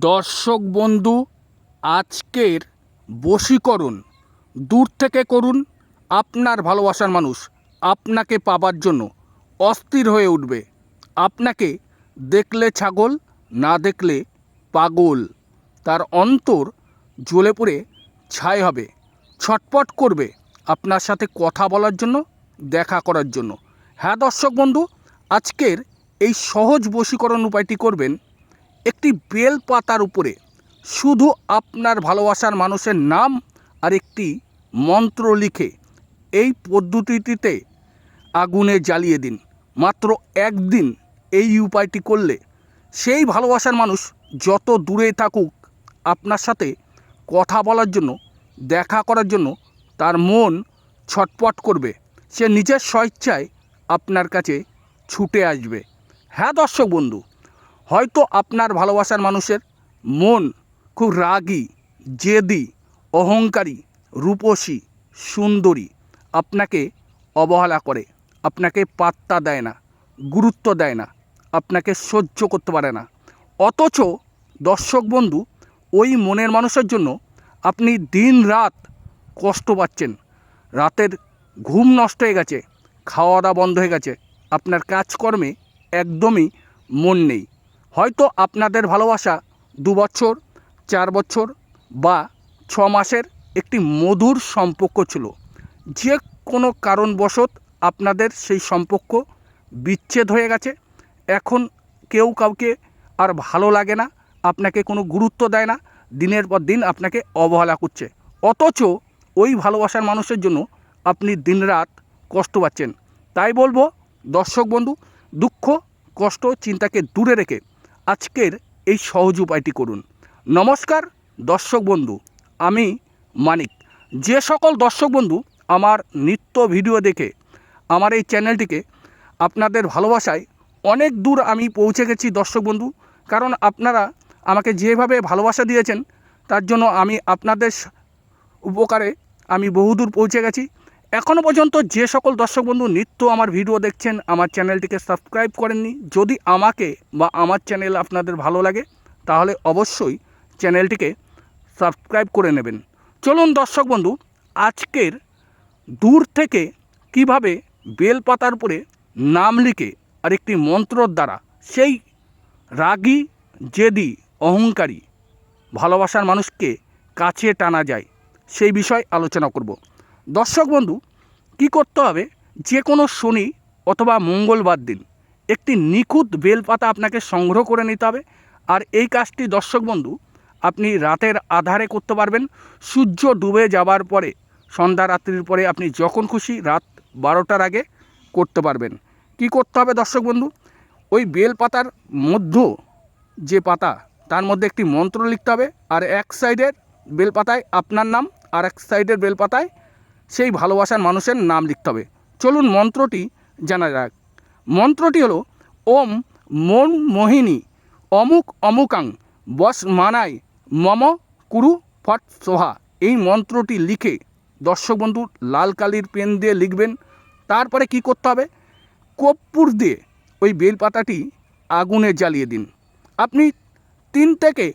দর্শক বন্ধু, আজকের বশীকরণ। দূর থেকে করুন, আপনার ভালোবাসার মানুষ আপনাকে পাবার জন্য অস্থির হয়ে উঠবে। আপনাকে দেখলে ছাগল, না দেখলে পাগল। তার অন্তর জ্বলে পড়ে ছাই হবে। ছটপট করবে আপনার সাথে কথা বলার জন্য, দেখা করার জন্য। হ্যাঁ দর্শক বন্ধু, আজকের এই সহজ বশীকরণ উপায়টি করবেন একটি বেল পাতার উপরে শুধু আপনার ভালোবাসার মানুষের নাম আর একটি মন্ত্র লিখে এই পদ্ধতিটিতে আগুনে জ্বালিয়ে দিন। মাত্র একদিন এই উপায়টি করলে সেই ভালোবাসার মানুষ যত দূরে থাকুক, আপনার সাথে কথা বলার জন্য, দেখা করার জন্য তার মন ছটপট করবে। সে নিজের স্বেচ্ছায় আপনার কাছে ছুটে আসবে। হ্যাঁ দর্শক বন্ধু হয়তো আপনার ভালোবাসার মানুষের মন খুব রাগী, জেদি, অহংকারী, রূপসী, সুন্দরী। আপনাকে অবহেলা করে, আপনাকে পাত্তা দেয় না, গুরুত্ব দেয় না, আপনাকে সহ্য করতে পারে না। অথচ দর্শক বন্ধু, ওই মনের মানুষের জন্য আপনি দিন রাত কষ্ট পাচ্ছেন। রাতের ঘুম নষ্ট হয়ে গেছে, খাওয়া দাওয়া বন্ধ হয়ে গেছে, আপনার কাজকর্মে একদমই মন নেই। হয়তো আপনাদের ভালোবাসা দু বছর, চার বছর বা ছ মাসের একটি মধুর সম্পর্ক ছিল। যে কোনো কারণবশত আপনাদের সেই সম্পর্ক বিচ্ছেদ হয়ে গেছে। এখন কেউ কাউকে আর ভালো লাগে না, আপনাকে কোনো গুরুত্ব দেয় না, দিনের পর দিন আপনাকে অবহেলা করছে। অথচ ওই ভালোবাসার মানুষের জন্য আপনি দিনরাত কষ্ট পাচ্ছেন। তাই বলব, দর্শক বন্ধু, দুঃখ, কষ্ট, চিন্তাকে দূরে রেখে আজকের এই সহজ উপায়টি করুন। নমস্কার, দর্শক বন্ধু, আমি মানিক। যে সকল দর্শক বন্ধু আমার নিত্য ভিডিও দেখে, আমার এই চ্যানেলটিকে আপনাদের ভালোবাসায় অনেক দূর আমি পৌঁছে গেছি দর্শক বন্ধু, কারণ আপনারা আমাকে যেভাবে ভালোবাসা দিয়েছেন, তার জন্য আমি আপনাদের উপকারে আমি বহুদূর পৌঁছে গেছি। এখনও পর্যন্ত যে সকল দর্শক বন্ধু নিত্য আমার ভিডিও দেখছেন, আমার চ্যানেলটিকে সাবস্ক্রাইব করেননি, যদি আমাকে বা আমার চ্যানেল আপনাদের ভালো লাগে, তাহলে অবশ্যই চ্যানেলটিকে সাবস্ক্রাইব করে নেবেন। চলুন দর্শক বন্ধু, আজকের দূর থেকে কীভাবে বেলপাতার উপরে নাম লিখে আর একটি মন্ত্রর দ্বারা সেই রাগী, জেদি, অহংকারী ভালোবাসার মানুষকে কাছে টানা যায়, সেই বিষয় আলোচনা করব। দর্শক বন্ধু, কী করতে হবে? যে কোনো শনি অথবা মঙ্গলবার দিন একটি নিখুঁত বেলপাতা আপনাকে সংগ্রহ করে নিতে হবে। আর এই কাজটি দর্শক বন্ধু, আপনি রাতের আধারে করতে পারবেন। সূর্য ডুবে যাবার পরে, সন্ধ্যা রাত্রির পরে আপনি যখন খুশি রাত বারোটার আগে করতে পারবেন। কি করতে হবে দর্শক বন্ধু? ওই বেল পাতার মধ্য যে পাতা, তার মধ্যে একটি মন্ত্র লিখতে হবে। আর এক সাইডের বেলপাতায় আপনার নাম, আর এক সাইডের বেলপাতায় সেই ভালোবাসার মানুষের নাম লিখতে হবে। চলুন মন্ত্রটি জানা যাক। মন্ত্রটি হলো, ওম মন মোহিনী, অমুক অমুকাং, বস মানায় মম কুরু ফট সোহা। এই মন্ত্রটি লিখে দর্শক বন্ধু লাল কালির পেন দিয়ে লিখবেন। তারপরে কি করতে হবে? কর্পূর দিয়ে ওই বেলপাতাটি আগুনে জ্বালিয়ে দিন। আপনি তিন থেকে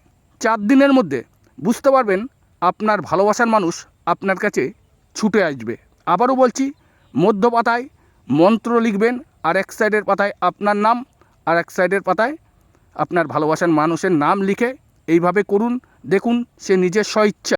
চার দিনের মধ্যে বুঝতে পারবেন আপনার ভালোবাসার মানুষ আপনার কাছে ছুটে আসবে। আবারও বলছি মধ্য পাতায় মন্ত্র লিখবেন আর এক সাইডের পাতায় আপনার নাম, আর এক সাইডের পাতায় আপনার ভালোবাসার মানুষের নাম লিখে এইভাবে করুন। দেখুন, সে নিজের স্বইচ্ছা।